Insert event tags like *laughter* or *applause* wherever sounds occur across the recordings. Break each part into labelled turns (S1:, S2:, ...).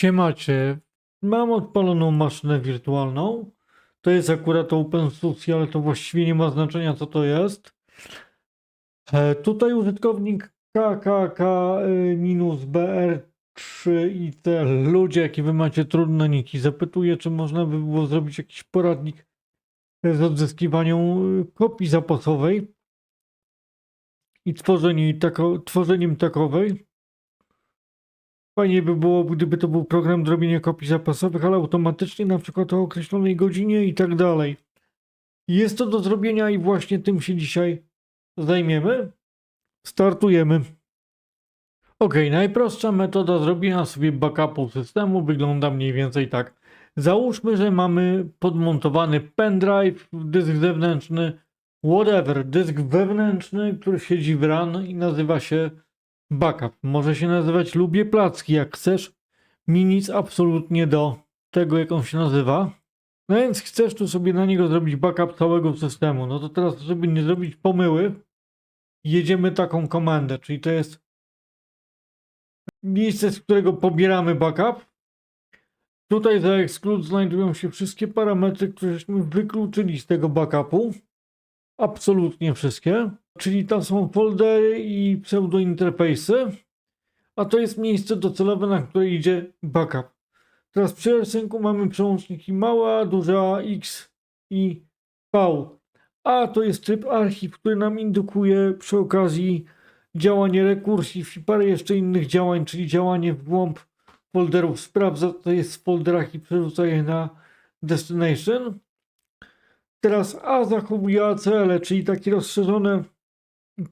S1: Siemacie, mam odpaloną maszynę wirtualną. To jest akurat OpenSUSE, ale to właściwie nie ma znaczenia co to jest. E, tutaj użytkownik KKK-BR3 i te ludzie, jakie wy macie trudne niki, zapytuje, czy można by było zrobić jakiś poradnik z odzyskiwaniem e, kopii zapasowej i tworzenie tako, tworzeniem takowej. Fajnie by było, gdyby to był program do robienia kopii zapasowych, ale automatycznie na przykład o określonej godzinie i tak dalej. Jest to do zrobienia i właśnie tym się dzisiaj zajmiemy. Startujemy. Ok, najprostsza metoda zrobienia sobie backupu systemu wygląda mniej więcej tak. Załóżmy, że mamy podmontowany pendrive, dysk zewnętrzny, whatever, dysk wewnętrzny, który siedzi w RAN i nazywa się backup. Może się nazywać lubię placki, jak chcesz. Mi nic absolutnie do tego, jak on się nazywa. No więc chcesz tu sobie na niego zrobić backup całego systemu. No to teraz, żeby nie zrobić pomyły, jedziemy taką komendę, czyli to jest miejsce, z którego pobieramy backup. Tutaj za exclude znajdują się wszystkie parametry, któreśmy wykluczyli z tego backupu. Absolutnie wszystkie. Czyli tam są foldery i pseudointerfejsy. A to jest miejsce docelowe, na które idzie backup. Teraz przy rysunku mamy przełączniki mała, duża, X i V. A to jest tryb archiw, który nam indukuje przy okazji działanie rekursji i parę jeszcze innych działań, czyli działanie w głąb folderów. Sprawdza, to jest w folderach i przerzuca je na destination. Teraz A zachowuje ACL, czyli takie rozszerzone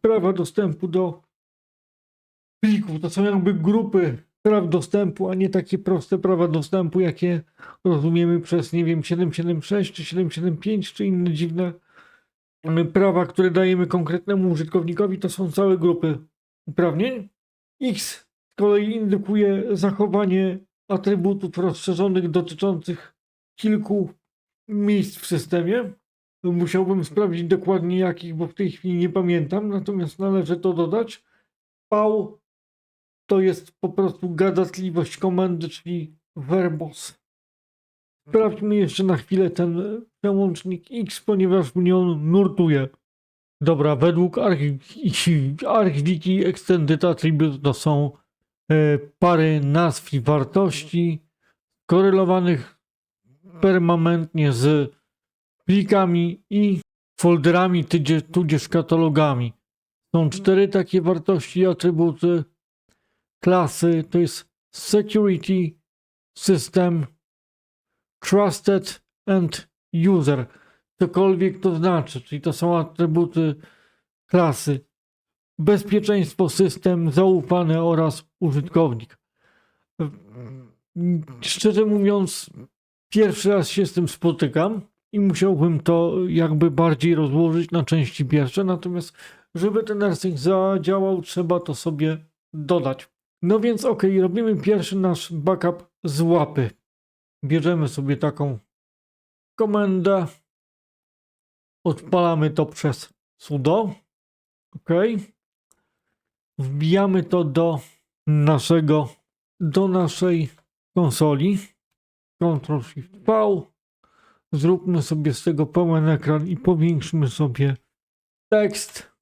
S1: prawa dostępu do plików. To są jakby grupy praw dostępu, a nie takie proste prawa dostępu, jakie rozumiemy przez, nie wiem, 776 czy 775 czy inne dziwne prawa, które dajemy konkretnemu użytkownikowi. To są całe grupy uprawnień. X z kolei indykuje zachowanie atrybutów rozszerzonych dotyczących kilku miejsc w systemie. Musiałbym sprawdzić dokładnie jakich, bo w tej chwili nie pamiętam, natomiast należy to dodać. V to jest po prostu gadatliwość komendy, czyli verbos. Sprawdźmy jeszcze na chwilę ten przełącznik X, ponieważ mnie on nurtuje. Dobra, według ArchWiki Extended Attribute to są e, pary nazw i wartości korelowanych permanentnie z plikami i folderami, tudzież, katalogami. Są cztery takie wartości i atrybuty klasy. To jest Security, System, Trusted and User. Cokolwiek to znaczy, czyli to są atrybuty klasy. Bezpieczeństwo, system, zaufany oraz użytkownik. Szczerze mówiąc, pierwszy raz się z tym spotykam i musiałbym to jakby bardziej rozłożyć na części pierwsze, natomiast żeby ten rsync zadziałał, trzeba to sobie dodać. No więc ok, robimy pierwszy nasz backup z łapy. Bierzemy sobie taką komendę, odpalamy to przez sudo, ok, wbijamy to do naszego, do naszej konsoli, Ctrl Shift V, Zróbmy sobie z tego pełen ekran i powiększmy sobie tekst.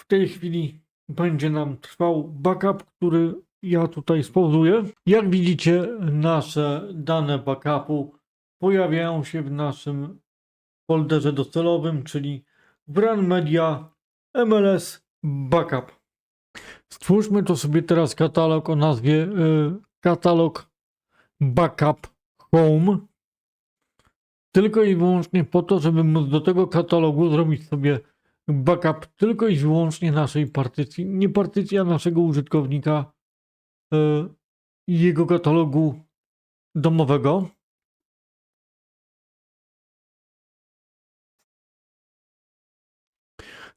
S1: W tej chwili będzie nam trwał backup, który ja tutaj spauzuję. Jak widzicie, nasze dane backupu pojawiają się w naszym folderze docelowym, czyli Run Media MLS Backup. Stwórzmy to sobie teraz katalog o nazwie y, katalog backup home tylko i wyłącznie po to, żeby móc do tego katalogu zrobić sobie backup tylko i wyłącznie naszej partycji, nie partycja naszego użytkownika yy, i jego katalogu domowego.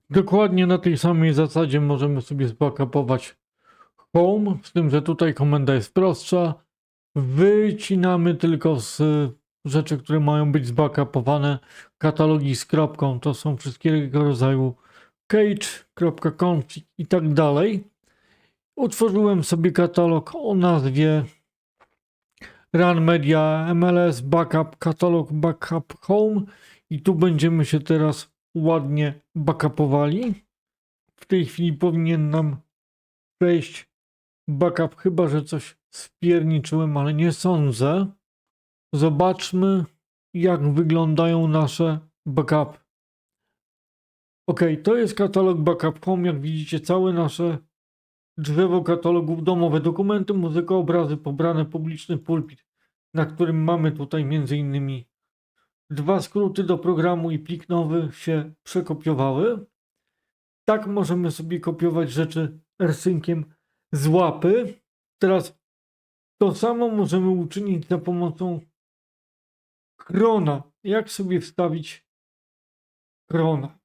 S1: Dokładnie na tej samej zasadzie możemy sobie zbackupować home, z tym, że tutaj komenda jest prostsza Wycinamy tylko z rzeczy, które mają być zbackupowane. Katalogi z kropką to są wszystkiego rodzaju cage, config i tak dalej. utworzyłem sobie katalog o nazwie Run Media MLS Backup Katalog Backup Home i tu będziemy się teraz ładnie backupowali. W tej chwili powinien nam przejść backup, chyba że coś spierniczyłem, ale nie sądzę. Zobaczmy, jak wyglądają nasze backupy. Ok, to jest katalog Backup Home. Jak widzicie, całe nasze drzewo katalogów domowe, dokumenty, muzyka, obrazy, pobrane, publiczny pulpit, na którym mamy tutaj innymi dwa skróty do programu i plik nowy się przekopiowały. Tak możemy sobie kopiować rzeczy rsynkiem z łapy. Teraz to samo możemy uczynić za pomocą krona. Jak sobie wstawić krona?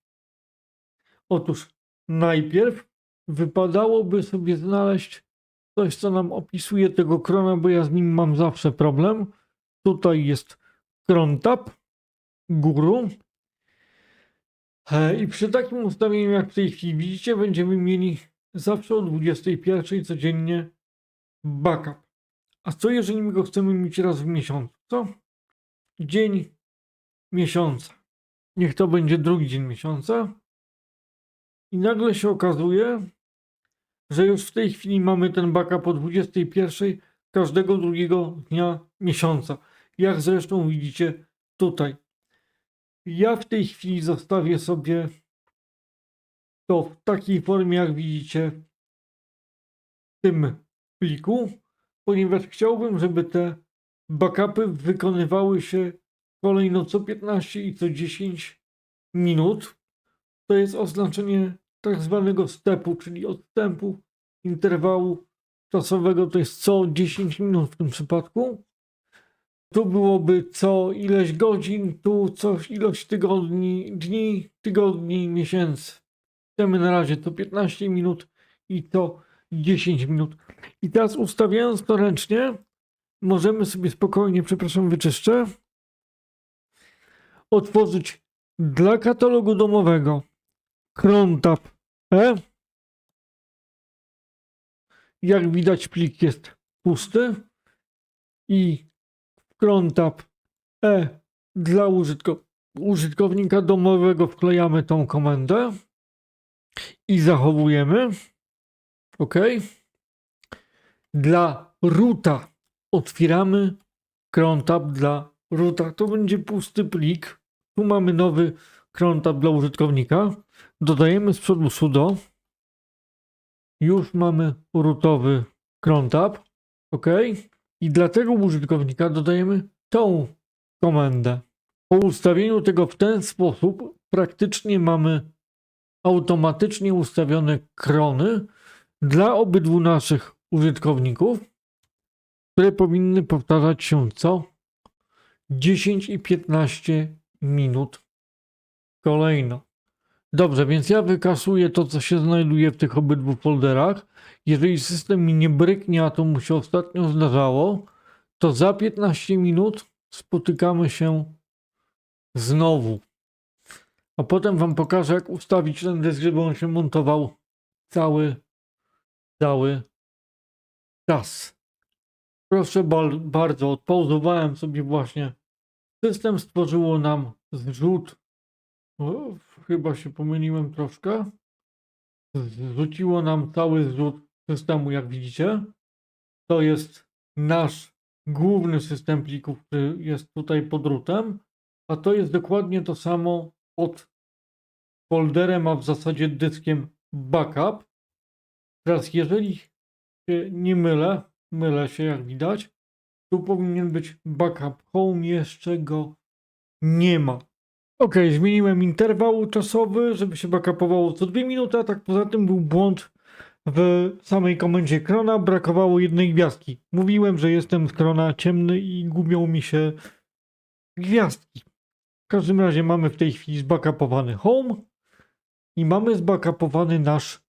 S1: Otóż najpierw wypadałoby sobie znaleźć coś, co nam opisuje tego krona, bo ja z nim mam zawsze problem. Tutaj jest krontab, guru. E, I przy takim ustawieniu, jak w tej chwili widzicie, będziemy mieli zawsze o 21 codziennie backup. A co jeżeli my go chcemy mieć raz w miesiącu? Co? Dzień miesiąca. Niech to będzie drugi dzień miesiąca. I nagle się okazuje, że już w tej chwili mamy ten backup o 21 każdego drugiego dnia miesiąca. Jak zresztą widzicie tutaj. Ja w tej chwili zostawię sobie to w takiej formie, jak widzicie w tym pliku, ponieważ chciałbym, żeby te backupy wykonywały się kolejno co 15 i co 10 minut. To jest oznaczenie tak zwanego stepu, czyli odstępu interwału czasowego, to jest co 10 minut w tym przypadku. Tu byłoby co ileś godzin, tu co ilość tygodni, dni, tygodni, miesięcy. Chcemy na razie to 15 minut i to 10 minut. I teraz ustawiając to ręcznie, możemy sobie spokojnie, przepraszam, wyczyszczę, otworzyć dla katalogu domowego Crontab E. Jak widać plik jest pusty i Crontab E dla użytko użytkownika domowego wklejamy tą komendę i zachowujemy. OK. Dla roota otwieramy crontab dla roota. To będzie pusty plik. Tu mamy nowy crontab dla użytkownika. Dodajemy z przodu sudo. Już mamy rootowy crontab. OK. I dla tego użytkownika dodajemy tą komendę. Po ustawieniu tego w ten sposób praktycznie mamy automatycznie ustawione krony dla obydwu naszych użytkowników, które powinny powtarzać się co 10 i 15 minut kolejno. Dobrze, więc ja wykasuję to, co się znajduje w tych obydwu folderach. Jeżeli system mi nie bryknie, a to mu się ostatnio zdarzało, to za 15 minut spotykamy się znowu. A potem wam pokażę, jak ustawić ten dysk, żeby on się montował cały, cały czas. Proszę bardzo, odpauzowałem sobie właśnie. System stworzyło nam zrzut. O, chyba się pomyliłem troszkę. Zrzuciło nam cały zrzut systemu, jak widzicie. To jest nasz główny system plików, który jest tutaj pod routem. A to jest dokładnie to samo pod folderem, a w zasadzie dyskiem backup. Teraz, jeżeli się nie mylę, mylę się jak widać, tu powinien być backup home, jeszcze go nie ma. Ok, zmieniłem interwał czasowy, żeby się backupowało co dwie minuty, a tak poza tym był błąd w samej komendzie krona, brakowało jednej gwiazdki. Mówiłem, że jestem z krona ciemny i gubią mi się gwiazdki. W każdym razie mamy w tej chwili zbackupowany home i mamy zbackupowany nasz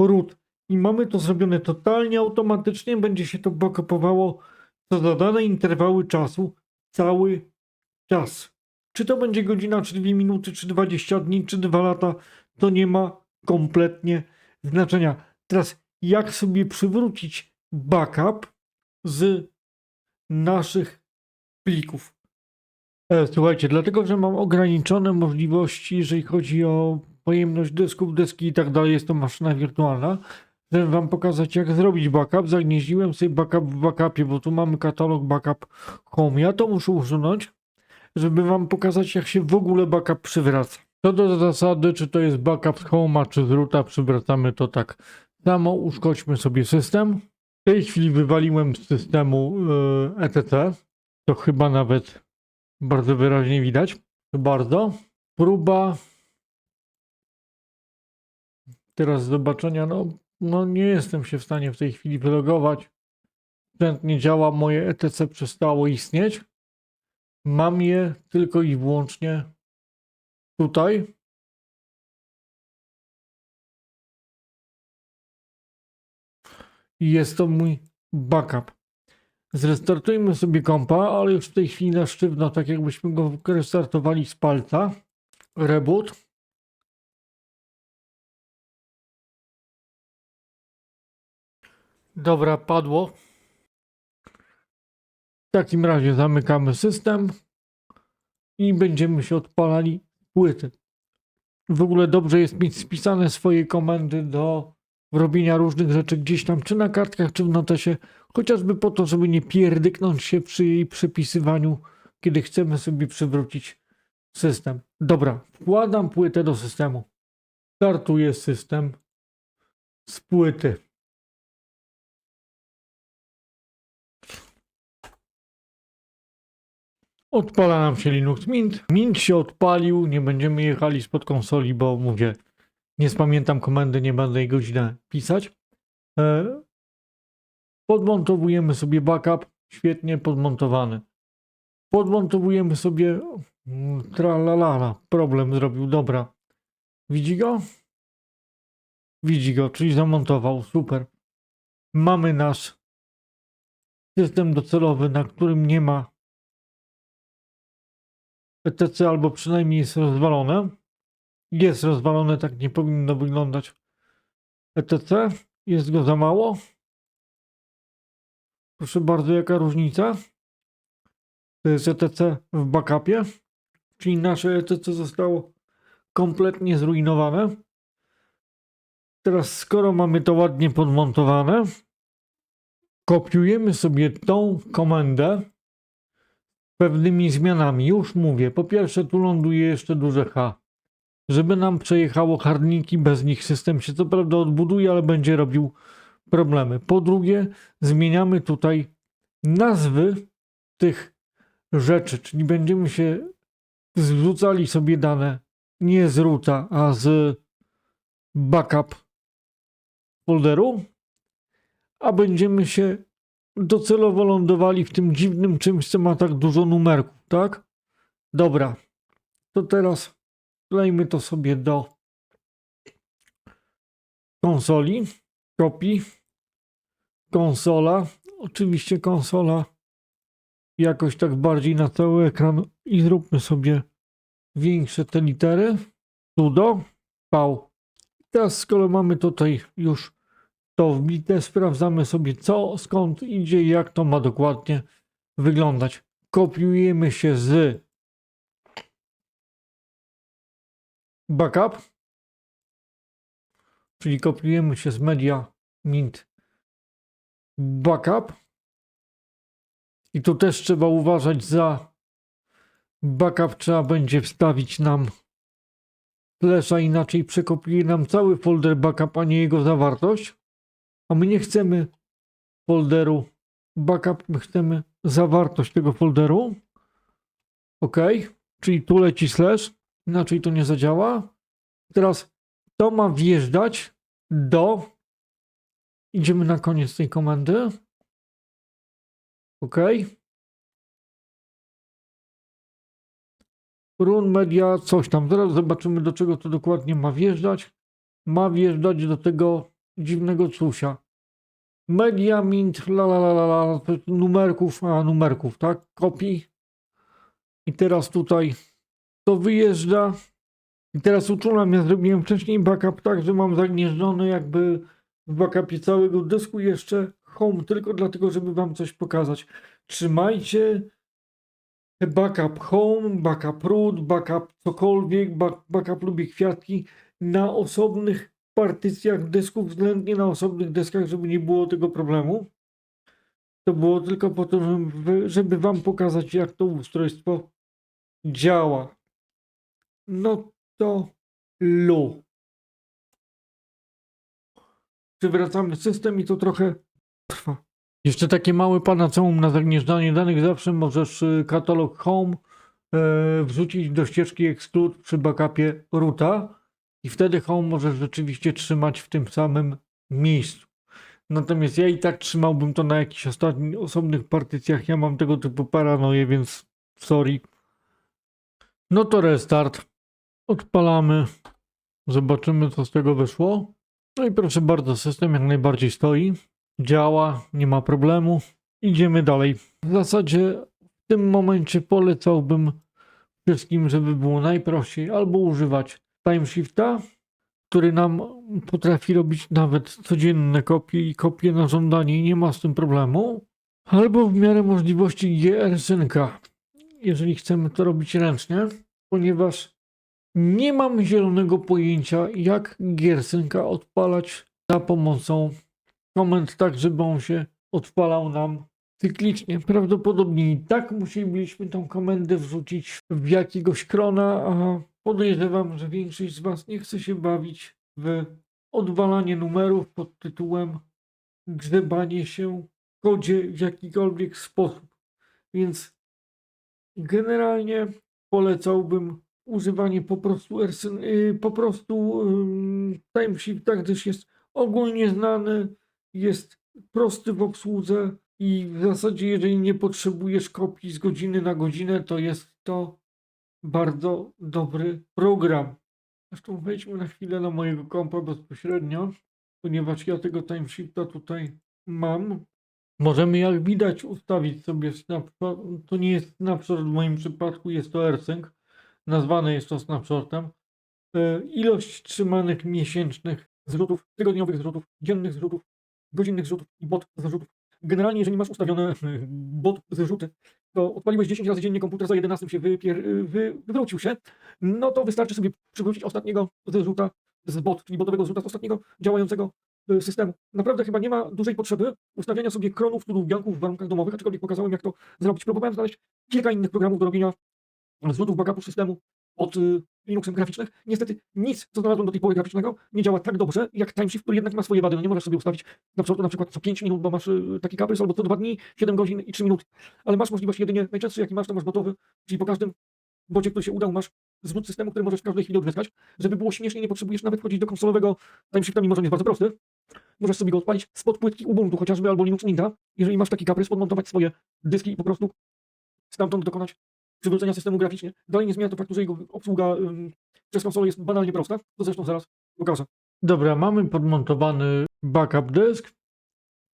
S1: root. I mamy to zrobione totalnie automatycznie. Będzie się to backupowało co za dane interwały czasu cały czas. Czy to będzie godzina, czy dwie minuty, czy 20 dni, czy dwa lata, to nie ma kompletnie znaczenia. Teraz, jak sobie przywrócić backup z naszych plików. E, Słuchajcie, dlatego, że mam ograniczone możliwości, jeżeli chodzi o pojemność dysków, deski i tak dalej, jest to maszyna wirtualna. Chcę wam pokazać, jak zrobić backup. Zagnieździłem sobie backup w backupie, bo tu mamy katalog backup home. Ja to muszę usunąć, żeby wam pokazać, jak się w ogóle backup przywraca. Co do zasady, czy to jest backup z home'a, czy z roota, przywracamy to tak samo. Uszkodźmy sobie system. W tej chwili wywaliłem z systemu yy, ETC. To chyba nawet bardzo wyraźnie widać. Bardzo. Próba teraz zobaczenia. No, no nie jestem się w stanie w tej chwili wylogować. Sprzęt nie działa, moje ETC przestało istnieć. Mam je tylko i wyłącznie tutaj. I jest to mój backup. Zrestartujmy sobie kompa, ale już w tej chwili na sztywno, tak jakbyśmy go restartowali z palca. Reboot. Dobra, padło. W takim razie zamykamy system i będziemy się odpalali płyty. W ogóle dobrze jest mieć spisane swoje komendy do robienia różnych rzeczy gdzieś tam, czy na kartkach, czy w notesie, chociażby po to, żeby nie pierdyknąć się przy jej przepisywaniu, kiedy chcemy sobie przywrócić system. Dobra, wkładam płytę do systemu. Startuję system z płyty. Odpala nam się Linux Mint. Mint się odpalił, nie będziemy jechali spod konsoli, bo mówię, nie spamiętam komendy, nie będę jej godzinę pisać. E, podmontowujemy sobie backup, świetnie podmontowany. Podmontowujemy sobie mm, tralalala, problem zrobił, dobra. Widzi go? Widzi go, czyli zamontował, super. Mamy nasz system docelowy, na którym nie ma ETC, albo przynajmniej jest rozwalone. Jest rozwalone, tak nie powinno wyglądać. ETC, jest go za mało. Proszę bardzo, jaka różnica? To jest ETC w backupie, czyli nasze ETC zostało kompletnie zrujnowane. Teraz, skoro mamy to ładnie podmontowane, kopiujemy sobie tą komendę pewnymi zmianami. Już mówię, po pierwsze tu ląduje jeszcze duże H. Żeby nam przejechało harniki, bez nich system się co prawda odbuduje, ale będzie robił problemy. Po drugie, zmieniamy tutaj nazwy tych rzeczy, czyli będziemy się zrzucali sobie dane nie z roota, a z backup folderu, a będziemy się docelowo lądowali w tym dziwnym czymś, co ma tak dużo numerków, tak? Dobra, to teraz wklejmy to sobie do konsoli, kopii, konsola, oczywiście konsola jakoś tak bardziej na cały ekran i zróbmy sobie większe te litery, sudo, v. Teraz skoro mamy tutaj już to wbite, sprawdzamy sobie co, skąd idzie i jak to ma dokładnie wyglądać. Kopiujemy się z backup, czyli kopiujemy się z media mint backup i tu też trzeba uważać za backup trzeba będzie wstawić nam flesza, inaczej przekopiuje nam cały folder backup, a nie jego zawartość. A my nie chcemy folderu backup, my chcemy zawartość tego folderu. OK, czyli tu leci slash, inaczej to nie zadziała. Teraz to ma wjeżdżać do. Idziemy na koniec tej komendy. OK. Run media, coś tam. Zaraz zobaczymy, do czego to dokładnie ma wjeżdżać. Ma wjeżdżać do tego dziwnego cusia. Media mint, la la la la, numerków, a numerków, tak? Kopii. I teraz tutaj to wyjeżdża. I teraz uczulam, ja zrobiłem wcześniej backup tak, że mam zagnieżdżony jakby w backupie całego dysku jeszcze home, tylko dlatego, żeby wam coś pokazać. Trzymajcie backup home, backup root, backup cokolwiek, back- backup lubię kwiatki na osobnych partycjach dysków, względnie na osobnych deskach, żeby nie było tego problemu. To było tylko po to, żeby, żeby wam pokazać, jak to ustrojstwo działa. No to lu. Przywracamy system i to trochę trwa. Jeszcze takie małe panaceum na zagnieżdżanie danych. Zawsze możesz y, katalog Home e, wrzucić do ścieżki Exclude przy backupie roota i wtedy Home możesz rzeczywiście trzymać w tym samym miejscu. Natomiast ja i tak trzymałbym to na jakichś ostatnich osobnych partycjach. Ja mam tego typu paranoję, więc sorry. No to restart. Odpalamy. Zobaczymy, co z tego wyszło. No i proszę bardzo, system jak najbardziej stoi. Działa, nie ma problemu. Idziemy dalej. W zasadzie w tym momencie polecałbym wszystkim, żeby było najprościej albo używać timeshifta, który nam potrafi robić nawet codzienne kopie i kopie na żądanie nie ma z tym problemu. Albo w miarę możliwości GR synka, jeżeli chcemy to robić ręcznie, ponieważ nie mam zielonego pojęcia, jak Giersynka odpalać za pomocą komend, tak żeby on się odpalał nam cyklicznie. Prawdopodobnie i tak musielibyśmy tą komendę wrzucić w jakiegoś krona, a podejrzewam, że większość z Was nie chce się bawić w odwalanie numerów pod tytułem grzebanie się w kodzie w jakikolwiek sposób. Więc generalnie polecałbym używanie po prostu, y, po prostu ym, timeshifta, gdyż jest ogólnie znany, jest prosty w obsłudze i w zasadzie jeżeli nie potrzebujesz kopii z godziny na godzinę, to jest to bardzo dobry program. Zresztą wejdźmy na chwilę na mojego kompa bezpośrednio, ponieważ ja tego timeshifta tutaj mam. Możemy jak widać ustawić sobie snapshot. To nie jest snapshot w moim przypadku, jest to AirSync. Nazwane jest to snapshotem. E, Ilość trzymanych miesięcznych zrzutów, tygodniowych zrzutów, dziennych zrzutów, godzinnych zrzutów i bot zrzutów. Generalnie, jeżeli masz ustawione *laughs* bot zrzuty, to odpaliłeś 10 razy dziennie komputer, za 11 się wypier, wy, wywrócił się, no to wystarczy sobie przywrócić ostatniego zrzuta z bot, czyli botowego zrzuta z ostatniego działającego e, systemu. Naprawdę chyba nie ma dużej potrzeby ustawiania sobie kronów, cudów, bianków w warunkach domowych, aczkolwiek pokazałem jak to zrobić. Próbowałem znaleźć kilka innych programów do robienia zrzutów backupu systemu od y, Linuxem graficznych. Niestety nic, co znalazłem do tej pory graficznego, nie działa tak dobrze jak TimeShift, który jednak ma swoje wady. No nie możesz sobie ustawić na przykład, na przykład co 5 minut, bo masz y, taki kaprys, albo co 2 dni, 7 godzin i 3 minuty. Ale masz możliwość jedynie, najczęstszy jaki masz, to masz gotowy, czyli po każdym bocie, który się udał, masz zrzut systemu, który możesz w każdej chwili odzyskać. Żeby było śmiesznie, nie potrzebujesz nawet wchodzić do konsolowego TimeShifta, mimo że on jest bardzo prosty. Możesz sobie go odpalić spod płytki Ubuntu chociażby, albo Linux Minta, jeżeli masz taki kaprys, podmontować swoje dyski i po prostu stamtąd dokonać przywrócenia systemu graficznie. Dalej nie zmienia to faktu, że jego obsługa ym, przez konsolę jest banalnie prosta. To zresztą zaraz pokażę. Dobra, mamy podmontowany backup dysk.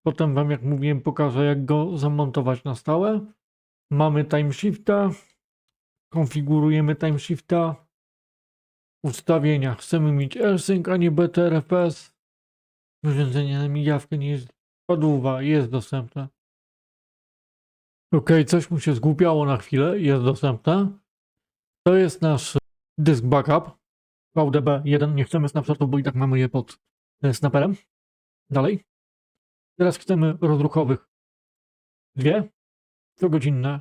S1: Potem wam, jak mówiłem, pokażę, jak go zamontować na stałe. Mamy timeshifta. Konfigurujemy timeshifta. Ustawienia. Chcemy mieć AirSync, a nie BTRFS. Urządzenie na mijawkę nie jest padłowa, jest dostępne. Ok, coś mu się zgłupiało na chwilę, jest dostępne. To jest nasz dysk backup. VDB1, nie chcemy snapshotów, bo i tak mamy je pod e, snaperem. Dalej. Teraz chcemy rozruchowych. Dwie. Cogodzinne.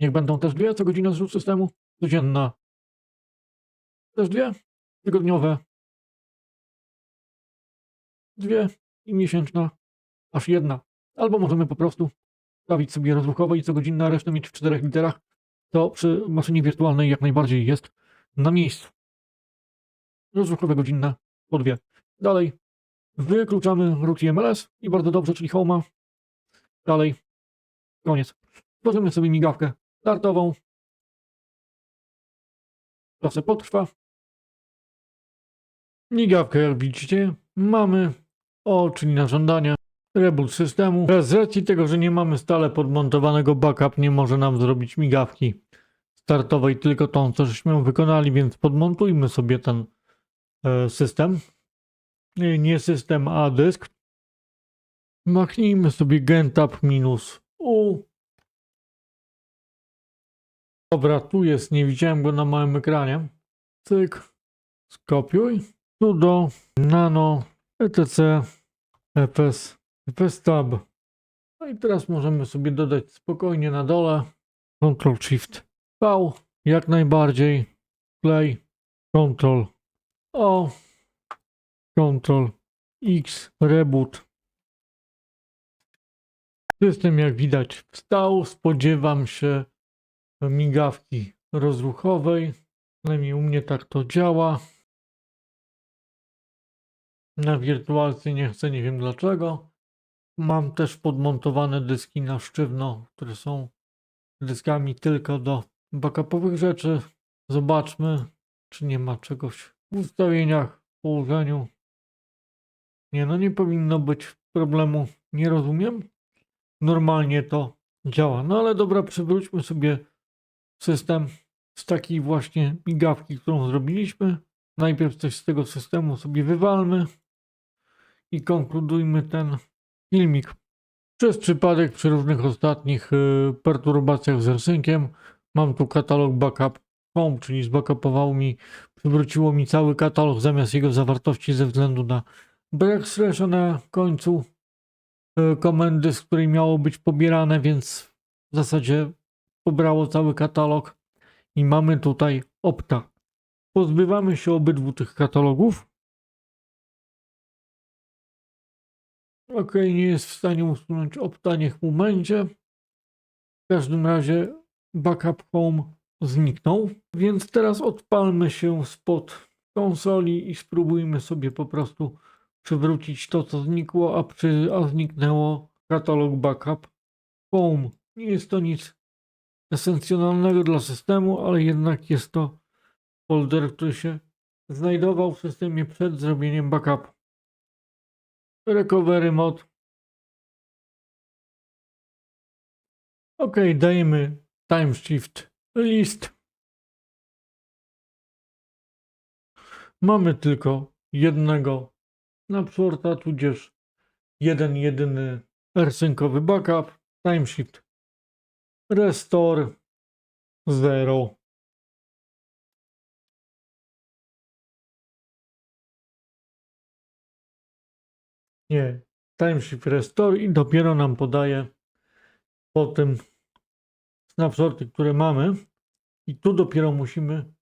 S1: Niech będą też dwie. Cogodzinne zrzut systemu. Codzienna. Też dwie. Tygodniowe. Dwie. I miesięczna. Aż jedna. Albo możemy po prostu stawić sobie rozruchowe i cogodzinne, a resztę mieć w czterech literach. To przy maszynie wirtualnej jak najbardziej jest na miejscu. Rozruchowe godzinne po dwie. Dalej wykluczamy root i MLS i bardzo dobrze, czyli homa. Dalej. Koniec. Tworzymy sobie migawkę startową. To potrwa. Migawkę, jak widzicie, mamy. O, czyli na żądanie. Reboot systemu. Z racji tego, że nie mamy stale podmontowanego backup, nie może nam zrobić migawki startowej, tylko tą, co żeśmy wykonali, więc podmontujmy sobie ten e, system. Nie, nie system, a dysk. Machnijmy sobie GenTab minus U. Dobra, tu jest, nie widziałem go na małym ekranie. Cyk, skopiuj. Tu do nano, etc, fs, fs tab. No i teraz możemy sobie dodać spokojnie na dole. Ctrl Shift V, jak najbardziej. Play, Ctrl O, Ctrl X, reboot. System jak widać wstał. Spodziewam się migawki rozruchowej. Przynajmniej u mnie tak to działa. Na wirtualce nie chcę, nie wiem dlaczego. Mam też podmontowane dyski na sztywno, które są dyskami tylko do backupowych rzeczy. Zobaczmy, czy nie ma czegoś w ustawieniach, w położeniu. Nie, no nie powinno być problemu. Nie rozumiem. Normalnie to działa. No ale dobra, przywróćmy sobie system z takiej właśnie migawki, którą zrobiliśmy. Najpierw coś z tego systemu sobie wywalmy i konkludujmy ten filmik. Przez przypadek przy różnych ostatnich y, perturbacjach z Rensynkiem mam tu katalog backup home, czyli zbackupowało mi, przywróciło mi cały katalog zamiast jego zawartości ze względu na brak slasha na końcu y, komendy, z której miało być pobierane, więc w zasadzie pobrało cały katalog i mamy tutaj opta. Pozbywamy się obydwu tych katalogów. Ok, nie jest w stanie usunąć opta, niech mu będzie. W każdym razie backup home zniknął, więc teraz odpalmy się spod konsoli i spróbujmy sobie po prostu przywrócić to, co znikło, a, przy, a zniknęło katalog backup home. Nie jest to nic esencjonalnego dla systemu, ale jednak jest to folder, który się znajdował w systemie przed zrobieniem backupu. Recovery mod. Ok, dajemy time shift list. Mamy tylko jednego snapshota, tudzież jeden jedyny rsynkowy backup. Time shift restore 0. Nie, timeshift restore i dopiero nam podaje po tym snapshoty, które mamy i tu dopiero musimy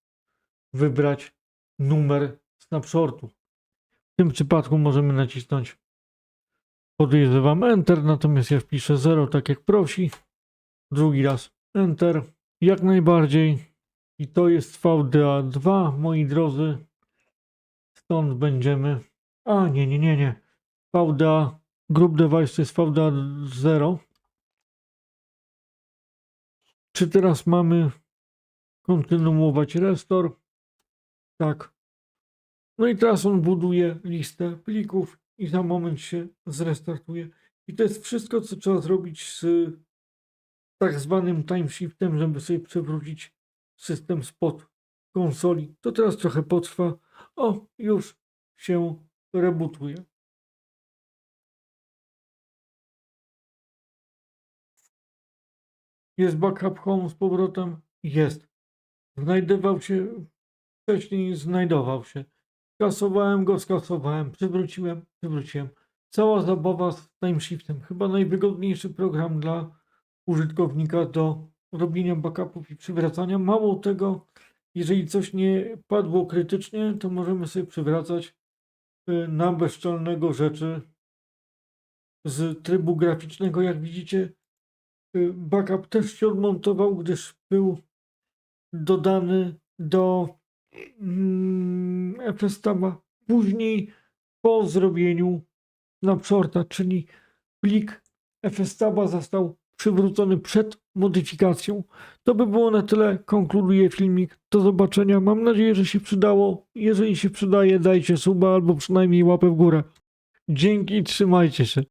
S1: wybrać numer snapshotu. W tym przypadku możemy nacisnąć podejrzewam Enter, natomiast ja wpiszę 0 tak jak prosi. Drugi raz Enter. Jak najbardziej. I to jest VDA2, moi drodzy. Stąd będziemy. A, nie, nie, nie, nie. VDA, Group Device to jest VDA 0. Czy teraz mamy kontynuować restore? Tak. No i teraz on buduje listę plików i za moment się zrestartuje. I to jest wszystko, co trzeba zrobić z tak zwanym timeshiftem, żeby sobie przewrócić system spod konsoli. To teraz trochę potrwa. O, już się rebootuje. Jest backup home z powrotem? Jest. Znajdował się, wcześniej znajdował się. Skasowałem go, skasowałem, przywróciłem, przywróciłem. Cała zabawa z timeshiftem. Chyba najwygodniejszy program dla użytkownika do robienia backupów i przywracania. Mało tego, jeżeli coś nie padło krytycznie, to możemy sobie przywracać y, na bezczelnego rzeczy z trybu graficznego. Jak widzicie, backup też się odmontował, gdyż był dodany do mm, FSTaba później po zrobieniu snapshota, czyli plik FSTaba został przywrócony przed modyfikacją. To by było na tyle. Konkluduję filmik. Do zobaczenia. Mam nadzieję, że się przydało. Jeżeli się przydaje, dajcie suba albo przynajmniej łapę w górę. Dzięki, trzymajcie się.